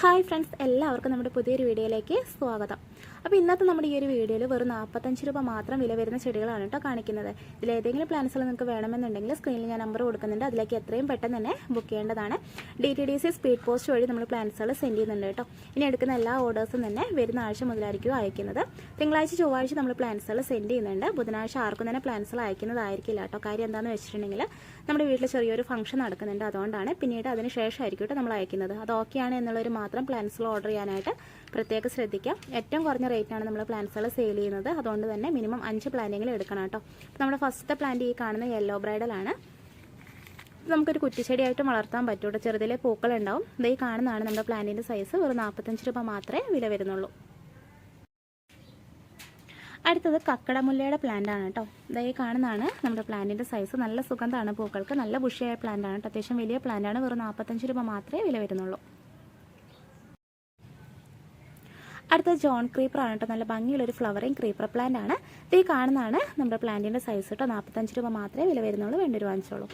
Hi friends എല്ലാവർക്കും നമ്മുടെ പുതിയൊരു വീഡിയോയിലേക്ക് സ്വാഗതം. അപ്പോൾ ഇന്നത്തെ നമ്മുടെ ഈ ഒരു വീഡിയോയിൽ വെറും നാൽപ്പത്തഞ്ച് രൂപ മാത്രം വില വരുന്ന ചെടികളാണ് കേട്ടോ കാണിക്കുന്നത്. ഇതിൽ ഏതെങ്കിലും പ്ലാൻസുകൾ നിങ്ങൾക്ക് വേണമെന്നുണ്ടെങ്കിൽ സ്ക്രീനിൽ ഞാൻ നമ്പർ കൊടുക്കുന്നുണ്ട്. അതിലേക്ക് എത്രയും പെട്ടെന്ന് തന്നെ ബുക്ക് ചെയ്യേണ്ടതാണ്. D T D C speed post വഴി നമ്മൾ പ്ലാൻസുകൾ സെൻഡ് ചെയ്യുന്നുണ്ട് കേട്ടോ. ഇനി എടുക്കുന്ന എല്ലാ ഓർഡേഴ്സും തന്നെ വരുന്ന ആഴ്ച മുതലായിരിക്കും അയക്കുന്നത്. തിങ്കളാഴ്ച ചൊവ്വാഴ്ച നമ്മൾ പ്ലാൻസുകൾ സെൻഡ് ചെയ്യുന്നുണ്ട്. ബുധനാഴ്ച ആർക്കും തന്നെ പ്ലാൻസുകൾ അയക്കുന്നതായിരിക്കില്ല കേട്ടോ. കാര്യം എന്താണെന്ന് വെച്ചിട്ടുണ്ടെങ്കിൽ നമ്മുടെ വീട്ടിൽ ചെറിയൊരു ഫംഗ്ഷൻ നടക്കുന്നുണ്ട് അതുകൊണ്ടാണ് പിന്നീട് അതിന് ശേഷമായിരിക്കും കേട്ടോ നമ്മൾ അയക്കുന്നത്. അത് ഓക്കെയാണ് എന്നുള്ളൊരു മാത്രം പ്ലാൻസുകൾ ഓർഡർ ചെയ്യാനായിട്ട് പ്രത്യേകം ശ്രദ്ധിക്കാം. ഏറ്റവും കുറഞ്ഞ റേറ്റിനാണ് നമ്മൾ പ്ലാന്റ്സുകൾ സെയിൽ ചെയ്യുന്നത്. അതുകൊണ്ട് തന്നെ മിനിമം അഞ്ച് പ്ലാന്റെങ്കിലും എടുക്കണം കേട്ടോ. നമ്മുടെ ഫസ്റ്റ് പ്ലാന്റ് ഈ കാണുന്ന യെല്ലോ ബ്രൈഡലാണ് നമുക്കൊരു കുറ്റിച്ചെടിയായിട്ട് വളർത്താൻ പറ്റൂട്ടോ ചെറുതിലെ പൂക്കൾ ഉണ്ടാവും ഇത് ഈ കാണുന്നതാണ് നമ്മുടെ പ്ലാന്റിന്റെ സൈസ് ഒരു നാൽപ്പത്തഞ്ച് രൂപ മാത്രമേ വില വരുന്നുള്ളൂ. അടുത്തത് കക്കടമുല്ലയുടെ പ്ലാന്റ് ആണ് കേട്ടോ ഇതായി കാണുന്നതാണ് നമ്മുടെ പ്ലാന്റിന്റെ സൈസ് നല്ല സുഗന്ധമാണ് പൂക്കൾക്ക്. നല്ല ബുഷിയായ പ്ലാന്റ് ആണ് കേട്ടോ അത്യാവശ്യം വലിയ പ്ലാന്റ് ആണ്. വെറും നാൽപ്പത്തഞ്ച് രൂപ മാത്രമേ വില വരുന്നുള്ളൂ. അടുത്ത ജോൺ ക്രീപ്പർ ആണ് കേട്ടോ. നല്ല ഭംഗിയുള്ളൊരു ഫ്ലവറിങ് ക്രീപ്പർ പ്ലാന്റ് ആണ്. ഇത് ഈ കാണുന്നതാണ് നമ്മുടെ പ്ലാന്റിന്റെ സൈസ് കേട്ടോ. നാൽപ്പത്തഞ്ച് രൂപ മാത്രമേ വില വരുന്നുള്ളൂ. വേണ്ടി ഒരു വാങ്ങിച്ചോളൂ.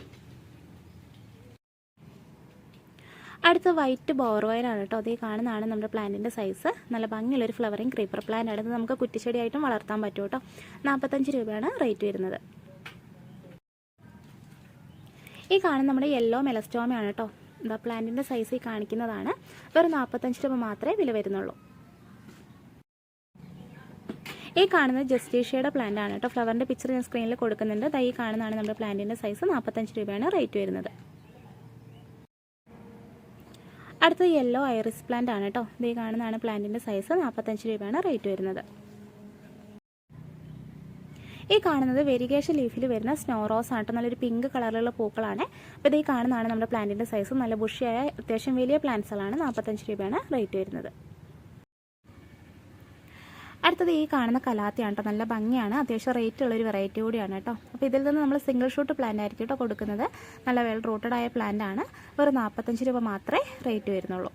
അടുത്ത വൈറ്റ് ബോർവയനാണ് കേട്ടോ. അത് ഈ കാണുന്നതാണ് നമ്മുടെ പ്ലാന്റിന്റെ സൈസ് നല്ല ഭംഗിയുള്ളൊരു ഫ്ലവറിങ് ക്രീപ്പർ പ്ലാന്റ് ആണ്. ഇത് നമുക്ക് കുറ്റിച്ചെടിയായിട്ടും വളർത്താൻ പറ്റും കേട്ടോ. നാൽപ്പത്തഞ്ച് രൂപയാണ് റേറ്റ് വരുന്നത്. ഈ കാണുന്ന നമ്മുടെ യെല്ലോ മെലസ്റ്റോമയാണ് കേട്ടോ. എന്താ പ്ലാന്റിന്റെ സൈസ് ഈ കാണിക്കുന്നതാണ്. വെറും നാൽപ്പത്തഞ്ച് രൂപ മാത്രമേ വില വരുന്നുള്ളൂ. ഈ കാണുന്നത് ജസ്റ്റീഷ്യയുടെ പ്ലാന്റ് ആണ് കേട്ടോ. ഫ്ലവറിന്റെ പിക്ചർ ഞാൻ സ്ക്രീനിൽ കൊടുക്കുന്നുണ്ട്. ഈ കാണുന്നതാണ് നമ്മുടെ പ്ലാന്റിന്റെ സൈസ് നാൽപ്പത്തഞ്ച് രൂപയാണ് റേറ്റ് വരുന്നത്. അടുത്തത് യെല്ലോ ഐറിസ് പ്ലാന്റ് ആണ് കേട്ടോ. ഇത് കാണുന്നതാണ് പ്ലാന്റിന്റെ സൈസ് നാൽപ്പത്തഞ്ച് രൂപയാണ് റേറ്റ് വരുന്നത്. ഈ കാണുന്നത് വെരിഗേഷൻ ലീഫിൽ വരുന്ന സ്നോ റോസ് ആണ് കേട്ടോ. നല്ലൊരു പിങ്ക് കളറിലുള്ള പൂക്കളാണ്. അപ്പോൾ ഇത് ഈ കാണുന്നതാണ് നമ്മുടെ പ്ലാന്റിന്റെ സൈസ് നല്ല ബുഷിയായ അത്യാവശ്യം വലിയ പ്ലാന്റ്സുകളാണ് നാൽപ്പത്തഞ്ച് രൂപയാണ് റേറ്റ് വരുന്നത്. അടുത്തത് ഈ കാണുന്ന കലാത്തിയാണ് കേട്ടോ നല്ല ഭംഗിയാണ്. അത്യാവശ്യം റേറ്റ് ഉള്ളൊരു വെറൈറ്റി കൂടിയാണ് കേട്ടോ. അപ്പോൾ ഇതിൽ നിന്ന് നമ്മൾ സിംഗിൾ ഷൂട്ട് പ്ലാന്റ് ആയിരിക്കും കേട്ടോ കൊടുക്കുന്നത്. നല്ല വെൽ റൂട്ടഡ് ആയ പ്ലാന്റ് ആണ്. ഒരു നാൽപ്പത്തഞ്ച് രൂപ മാത്രമേ റേറ്റ് വരുന്നുള്ളൂ.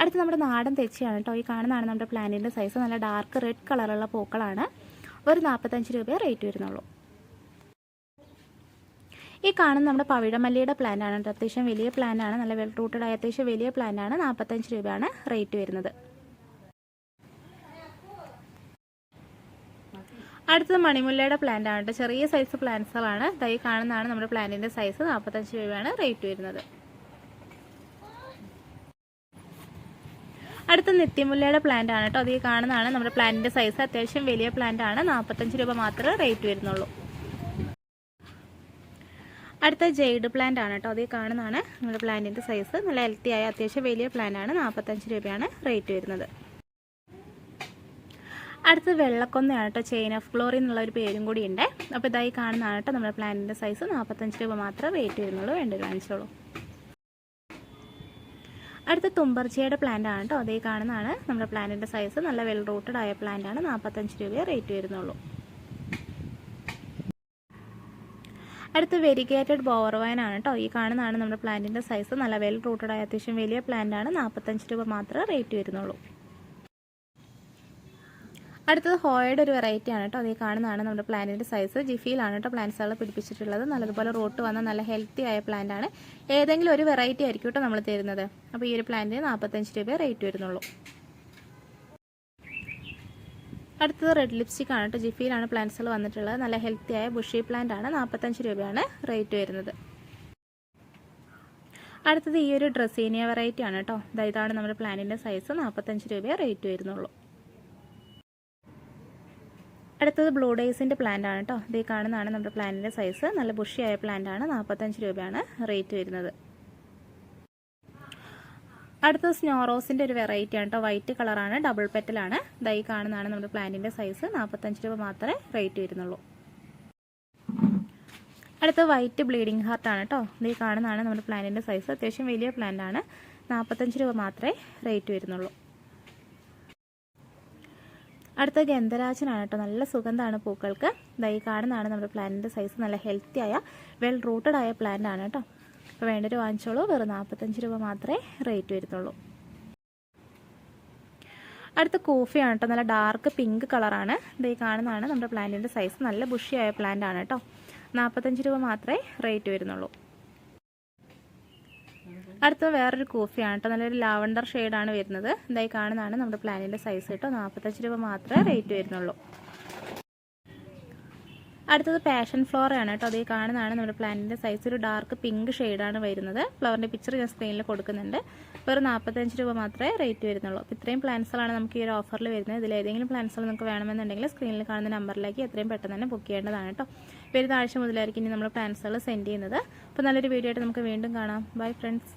അടുത്ത് നമ്മുടെ നാടൻ തെച്ചിയാണ് കേട്ടോ. ഈ കാണുന്നതാണ് നമ്മുടെ പ്ലാന്റിന്റെ സൈസ് നല്ല ഡാർക്ക് റെഡ് കളറുള്ള പൂക്കളാണ്. ഒരു നാൽപ്പത്തഞ്ച് രൂപയെ റേറ്റ് വരുന്നുള്ളൂ. ഈ കാണുന്ന നമ്മുടെ പവിഴമല്ലിയുടെ പ്ലാന്റ് ആണ് അത്യാവശ്യം വലിയ പ്ലാന്റ് ആണ്. നല്ല വെൽ റൂട്ടഡ് ആയ അത്യാവശ്യം വലിയ പ്ലാന്റ് ആണ്. നാൽപ്പത്തഞ്ച് രൂപയാണ് റേറ്റ് വരുന്നത്. അടുത്തത് മണിമുല്ലയുടെ പ്ലാന്റ് ആണ് ചെറിയ സൈസ് പ്ലാന്റ്സുകളാണ് തൈ കാണുന്നതാണ് നമ്മുടെ പ്ലാന്റിന്റെ സൈസ് നാൽപ്പത്തഞ്ച് രൂപയാണ് റേറ്റ് വരുന്നത്. അടുത്ത നിത്യമുല്ലയുടെ പ്ലാന്റ് ആണ് കേട്ടോ. അത് ഈ കാണുന്നതാണ് നമ്മുടെ പ്ലാന്റിന്റെ സൈസ് അത്യാവശ്യം വലിയ പ്ലാന്റ് ആണ്. നാൽപ്പത്തഞ്ച് രൂപ മാത്രമേ റേറ്റ് വരുന്നുള്ളൂ. അടുത്ത ജെയ്ഡ് പ്ലാന്റ് ആണ് കേട്ടോ. അത് ഈ കാണുന്നതാണ് നമ്മുടെ പ്ലാന്റിന്റെ സൈസ് നല്ല ഹെൽത്തി ആയ അത്യാവശ്യം വലിയ പ്ലാന്റ് ആണ്. നാൽപ്പത്തഞ്ച് രൂപയാണ് റേറ്റ് വരുന്നത്. അടുത്തത് വെള്ളക്കൊന്നയാണ് കേട്ടോ ചെയിൻ ഓഫ് ഗ്ലോറി എന്നുള്ള ഒരു പേരും കൂടി ഉണ്ട് അപ്പോൾ ഇതായി കാണുന്നതാണ് കേട്ടോ നമ്മുടെ പ്ലാന്റിന്റെ സൈസ് നാൽപ്പത്തഞ്ച് രൂപ മാത്രമേ വെയിറ്റ് വരുന്നുള്ളൂ. വേണ്ട കാണിച്ചോളൂ. അടുത്ത തുമ്പർച്ചയുടെ പ്ലാന്റ് ആണ് കേട്ടോ അതേ കാണുന്നതാണ്. നമ്മുടെ പ്ലാന്റിന്റെ സൈസ് നല്ല വെൽ റൂട്ടഡ് ആയ പ്ലാന്റ് ആണ്. നാൽപ്പത്തഞ്ച് രൂപയെ റേറ്റ് വരുന്നുള്ളൂ. അടുത്ത് വെരിഗേറ്റഡ് ബോവർവൈൻ ആണ് കേട്ടോ ഈ കാണുന്നതാണ് നമ്മുടെ പ്ലാന്റിന്റെ സൈസ് നല്ല വെൽ റൂട്ടഡ് ആയ അത്യാവശ്യം വലിയ പ്ലാന്റ് ആണ്. നാൽപ്പത്തഞ്ച് രൂപ മാത്രമേ റേറ്റ് വരുന്നുള്ളൂ. അടുത്തത് ഹോയുടെ ഒരു വെറൈറ്റി ആണ് കേട്ടോ. അതേ കാണുന്നതാണ് നമ്മുടെ പ്ലാന്റിന്റെ സൈസ് ജിഫിയിലാണ് കേട്ടോ പ്ലാന്റ്സുകൾ പിടിപ്പിച്ചിട്ടുള്ളത്. നല്ലതുപോലെ റൂട്ട് വന്ന നല്ല ഹെൽത്തി ആയ പ്ലാന്റ് ആണ്. ഏതെങ്കിലും ഒരു വെറൈറ്റി ആയിരിക്കും കേട്ടോ നമ്മൾ തരുന്നത്. അപ്പോൾ ഈ ഒരു പ്ലാന്റിന് നാൽപ്പത്തഞ്ച് രൂപ റേറ്റ് വരുന്നുള്ളൂ. അടുത്തത് റെഡ് ലിപ്സ്റ്റിക് ആണ് കേട്ടോ. ജിഫിയിലാണ് പ്ലാന്റ്സുകൾ വന്നിട്ടുള്ളത്. നല്ല ഹെൽത്തി ആയ ബുഷി പ്ലാന്റ് ആണ്. നാൽപ്പത്തഞ്ച് രൂപയാണ് റേറ്റ് വരുന്നത്. അടുത്തത് ഈ ഒരു ഡ്രസ്സീനിയ വെറൈറ്റി ആണ് കേട്ടോ. ഇതാണ് നമ്മുടെ പ്ലാന്റിന്റെ സൈസ് നാൽപ്പത്തഞ്ച് രൂപയെ റേറ്റ് വരുന്നുള്ളൂ. അടുത്തത് ബ്ലൂ ഡേയ്സിന്റെ പ്ലാന്റ് ആണ് കേട്ടോ ഇത് കാണുന്നതാണ് നമ്മുടെ പ്ലാന്റിന്റെ സൈസ് നല്ല ബുഷിയായ പ്ലാന്റ് ആണ്. നാൽപ്പത്തഞ്ച് രൂപയാണ് റേറ്റ് വരുന്നത്. അടുത്തത് സ്നോറോസിന്റെ ഒരു വെറൈറ്റി ആണ് കേട്ടോ വൈറ്റ് കളറാണ് ഡബിൾ പെറ്റലാണ് ഇതായി കാണുന്നതാണ് നമ്മുടെ പ്ലാന്റിന്റെ സൈസ് നാൽപ്പത്തഞ്ച് രൂപ മാത്രമേ റേറ്റ് വരുന്നുള്ളൂ. അടുത്ത വൈറ്റ് ബ്ലീഡിംഗ് ആണ് കേട്ടോ ഇത് കാണുന്നതാണ് നമ്മുടെ പ്ലാന്റിന്റെ സൈസ് അത്യാവശ്യം വലിയ പ്ലാന്റ് ആണ്. നാൽപ്പത്തഞ്ച് രൂപ മാത്രമേ റേറ്റ് വരുന്നുള്ളൂ. അടുത്ത ഗന്ധരാജനാണ് കേട്ടോ. നല്ല സുഗന്ധമാണ് പൂക്കൾക്ക്. ദൈ കാണുന്നതാണ് നമ്മുടെ പ്ലാന്റിന്റെ സൈസ് നല്ല ഹെൽത്തി ആയ വെൽ റൂട്ടഡ് ആയ പ്ലാന്റ് ആണ് കേട്ടോ. അപ്പോൾ വേണ്ടൊരു വാങ്ങിച്ചോളൂ. വെറും നാൽപ്പത്തഞ്ച് രൂപ മാത്രമേ റേറ്റ് വരുന്നുള്ളൂ അടുത്ത കോഫിയാണ് കേട്ടോ. നല്ല ഡാർക്ക് പിങ്ക് കളറാണ് ദൈ കാണുന്നതാണ് നമ്മുടെ പ്ലാന്റിന്റെ സൈസ് നല്ല ബുഷിയായ പ്ലാന്റ് ആണ് കേട്ടോ. നാൽപ്പത്തഞ്ച് രൂപ മാത്രമേ റേറ്റ് വരുന്നുള്ളൂ. അടുത്ത വേറൊരു കോഫിയാണ് കേട്ടോ. നല്ലൊരു ലാവണ്ടർ ഷെയ്ഡാണ് വരുന്നത്. ഇതായി കാണുന്നതാണ് നമ്മുടെ പ്ലാനിന്റെ സൈസ് കേട്ടോ. നാൽപ്പത്തഞ്ച് രൂപ മാത്രമേ റേറ്റ് വരുന്നുള്ളൂ. അടുത്തത് പാഷൻ ഫ്ലോർ ആണ് കേട്ടോ. അതേ കാണുന്നതാണ് നമ്മുടെ പ്ലാന്റിന്റെ സൈസ് ഒരു ഡാർക്ക് പിങ്ക് ഷെയ്ഡാണ് വരുന്നത്. ഫ്ലവറിന്റെ പിക്ചർ ഞാൻ സ്ക്രീനിൽ കൊടുക്കുന്നുണ്ട്. വെറും നാൽപ്പത്തഞ്ച് രൂപ മാത്രമേ റേറ്റ് വരുന്നുള്ളൂ. അപ്പോൾ ഇത്രയും പ്ലാന്റ്സുകളാണ് നമുക്ക് ഈ ഒരു ഓഫറിൽ വരുന്നത്. ഇതിൽ ഏതെങ്കിലും പ്ലാന്റ്സുകൾ നമുക്ക് വേണമെന്നുണ്ടെങ്കിൽ സ്ക്രീനിൽ കാണുന്ന നമ്പറിലേക്ക് എത്രയും പെട്ടെന്ന് തന്നെ ബുക്ക് ചെയ്യേണ്ടതാണ് കേട്ടോ. വരുന്ന ആഴ്ച മുതലായിരിക്കും ഇനി നമ്മൾ പ്ലാന്റ്സുകൾ സെൻഡ് ചെയ്യുന്നത്. അപ്പോൾ നല്ലൊരു വീഡിയോ ആയിട്ട് നമുക്ക് വീണ്ടും കാണാം. Bye friends